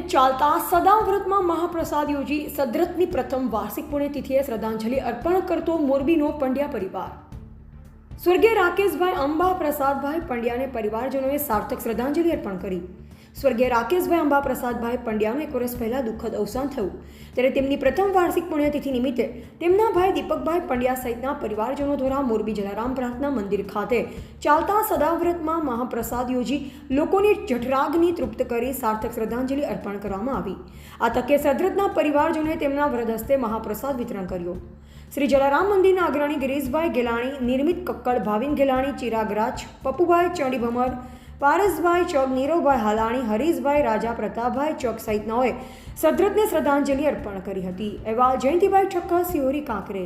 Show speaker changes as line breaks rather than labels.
ચાલતા સદાવ્રતમાં મહાપ્રસાદ યોજી સદ્રતની પ્રથમ વાર્ષિક પુણ્યતિથિએ શ્રદ્ધાંજલિ અર્પણ કરતો મોરબીનો પંડ્યા પરિવાર. સ્વર્ગીય રાકેશભાઈ અંબા પ્રસાદભાઈ પંડ્યાને પરિવારજનોએ સાર્થક શ્રદ્ધાંજલિ અર્પણ કરી. સ્વર્ગીય રાકેશભાઈ અંબા પ્રસાદભાઈ પંડ્યાનું એક વર્ષ પહેલાં દુઃખદ અવસાન થયું. ત્યારે તેમની પ્રથમ વાર્ષિક પુણ્યતિથિ નિમિત્તે તેમના ભાઈ દીપકભાઈ પંડ્યા સહિતના પરિવારજનો દ્વારા મોરબી જલારામ પ્રાર્થના મંદિર ખાતે ચાલતા સદાવ્રતમાં મહાપ્રસાદ યોજી લોકોની જઠરાગની તૃપ્ત કરી સાર્થક શ્રદ્ધાંજલિ અર્પણ કરવામાં આવી. આ તકે સદ્રતના પરિવારજનોએ તેમના વ્રત હસ્તે મહાપ્રસાદ વિતરણ કર્યો. શ્રી જલારામ મંદિરના અગ્રણી ગિરીશભાઈ ગેલાણી, નિર્મિત કક્કડ ભાવિન ગેલાણી ચિરાગ રાજ પપ્પુભાઈ ચંડી પારસભાઈ ચોક, નીરવભાઈ હાલાણી, હરીશભાઈ રાજા પ્રતાપભાઈ ચોક સહિતનાઓએ સદ્રતને શ્રદ્ધાંજલિ અર્પણ કરી હતી. એવા જયંતિભાઈ ઠક્કર સિહોરી કાંકરેજ.